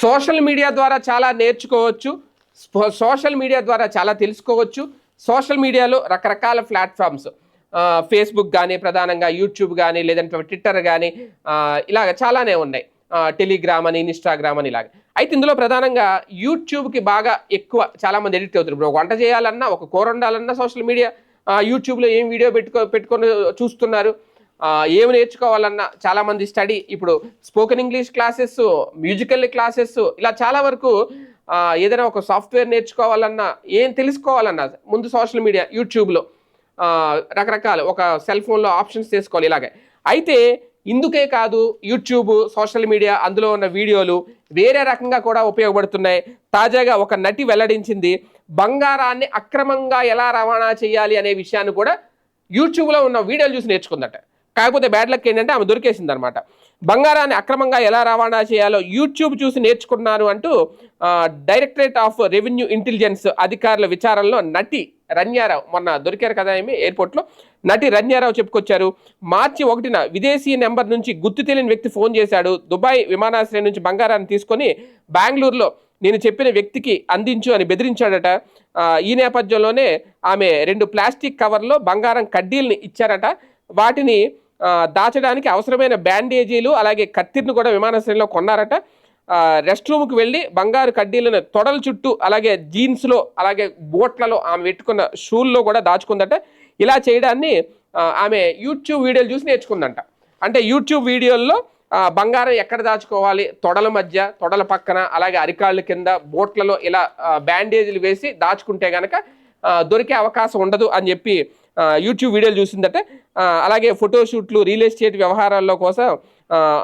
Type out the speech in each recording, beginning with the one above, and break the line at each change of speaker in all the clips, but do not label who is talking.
Social media ద్వారా చాలా నేర్చుకోవచ్చు సోషల్ మీడియా ద్వారా చాలా తెలుసుకోవచ్చు. సోషల్ మీడియాలో రకరకాల ప్లాట్ఫామ్స్ ఫేస్బుక్ కానీ ప్రధానంగా యూట్యూబ్ కానీ లేదంటే ట్విట్టర్ కానీ ఇలాగ చాలానే ఉన్నాయి. టెలిగ్రామ్ అని ఇన్స్టాగ్రామ్ అని ఇలాగ. అయితే ఇందులో ప్రధానంగా యూట్యూబ్కి బాగా ఎక్కువ చాలామంది ఎడిట్ అవుతారు. ఇప్పుడు వంట చేయాలన్నా ఒక కూర వండాలన్నా సోషల్ మీడియా యూట్యూబ్లో ఏం వీడియో పెట్టుకో పెట్టుకొని చూస్తున్నారు. ఏమి నేర్చుకోవాలన్నా చాలామంది స్టడీ ఇప్పుడు spoken English classes musical classes ఇలా చాలా వరకు ఏదైనా ఒక సాఫ్ట్వేర్ నేర్చుకోవాలన్నా ఏం తెలుసుకోవాలన్నా ముందు సోషల్ మీడియా యూట్యూబ్లో రకరకాల ఒక సెల్ ఫోన్లో ఆప్షన్స్ తీసుకోవాలి ఇలాగే. అయితే ఇందుకే కాదు యూట్యూబ్ సోషల్ మీడియా అందులో ఉన్న వీడియోలు వేరే రకంగా కూడా ఉపయోగపడుతున్నాయి. తాజాగా ఒక నటి వెల్లడించింది బంగారాన్ని అక్రమంగా ఎలా రవాణా చేయాలి అనే విషయాన్ని కూడా యూట్యూబ్లో ఉన్న వీడియోలు చూసి నేర్చుకుందట. కాకపోతే బ్యాడ్ లక్ ఏంటంటే ఆమె దొరికేసింది అనమాట బంగారాన్ని అక్రమంగా ఎలా రవాణా చేయాలో యూట్యూబ్ చూసి నేర్చుకున్నాను అంటూ డైరెక్టరేట్ ఆఫ్ రెవెన్యూ ఇంటెలిజెన్స్ అధికారుల విచారణలో నటి రన్యారావు మొన్న దొరికారు కదా ఏమి ఎయిర్పోర్ట్లో. నటి రన్యారావు చెప్పుకొచ్చారు మార్చి ఒకటిన విదేశీ నెంబర్ నుంచి గుర్తు తెలియని వ్యక్తి ఫోన్ చేశాడు. దుబాయ్ విమానాశ్రయం నుంచి బంగారాన్ని తీసుకొని బెంగళూరులో నేను చెప్పిన వ్యక్తికి అందించు అని బెదిరించాడట. ఈ నేపథ్యంలోనే ఆమె రెండు ప్లాస్టిక్ కవర్లో బంగారం కడ్డీల్ని ఇచ్చారట. వాటిని దాచడానికి అవసరమైన బ్యాండేజీలు అలాగే కత్తిరిని కూడా విమానాశ్రయంలో కొన్నారట. రెస్ట్ రూమ్కి వెళ్ళి బంగారు కడ్డీలను తొడల చుట్టూ అలాగే జీన్స్లో అలాగే బోట్లలో ఆమె పెట్టుకున్న షూల్లో కూడా దాచుకుందట. ఇలా చేయడాన్ని ఆమె యూట్యూబ్ వీడియోలు చూసి నేర్చుకుందంట. అంటే యూట్యూబ్ వీడియోల్లో బంగారం ఎక్కడ దాచుకోవాలి? తొడల మధ్య తొడల పక్కన అలాగే అరికాళ్ళ కింద బోట్లలో ఇలా బ్యాండేజీలు వేసి దాచుకుంటే కనుక దొరికే అవకాశం ఉండదు అని చెప్పి యూట్యూబ్ వీడియోలు చూసిందంటే. అలాగే ఫోటోషూట్లు రియల్ ఎస్టేట్ వ్యవహారాల్లో కోసం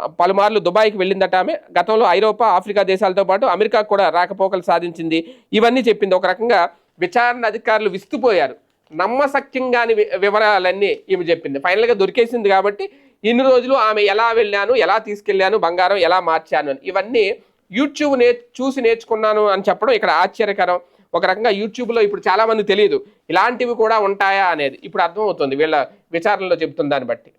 పలుమార్లు దుబాయ్కి వెళ్ళిందట ఆమె. గతంలో ఐరోపా ఆఫ్రికా దేశాలతో పాటు అమెరికా కూడా రాకపోకలు సాధించింది. ఇవన్నీ చెప్పింది. ఒక రకంగా విచారణ అధికారులు విస్తుపోయారు. నమ్మసక్యంగాని వి- వివరాలన్నీ ఈమె చెప్పింది. ఫైనల్గా దొరికేసింది కాబట్టి ఇన్ని రోజులు ఆమె ఎలా వెళ్ళాను ఎలా తీసుకెళ్ళాను బంగారం ఎలా మార్చాను అని. ఇవన్నీ యూట్యూబ్ నే చూసి నేర్చుకున్నాను అని చెప్పడం ఇక్కడ ఆశ్చర్యకరం. ఒక రకంగా యూట్యూబ్లో ఇప్పుడు చాలా మంది తెలియదు. ఇలాంటివి కూడా ఉంటాయా అనేది. ఇప్పుడు అర్థమవుతుంది. వీళ్ళ విచారణలో చెప్తున్న దాన్ని బట్టి.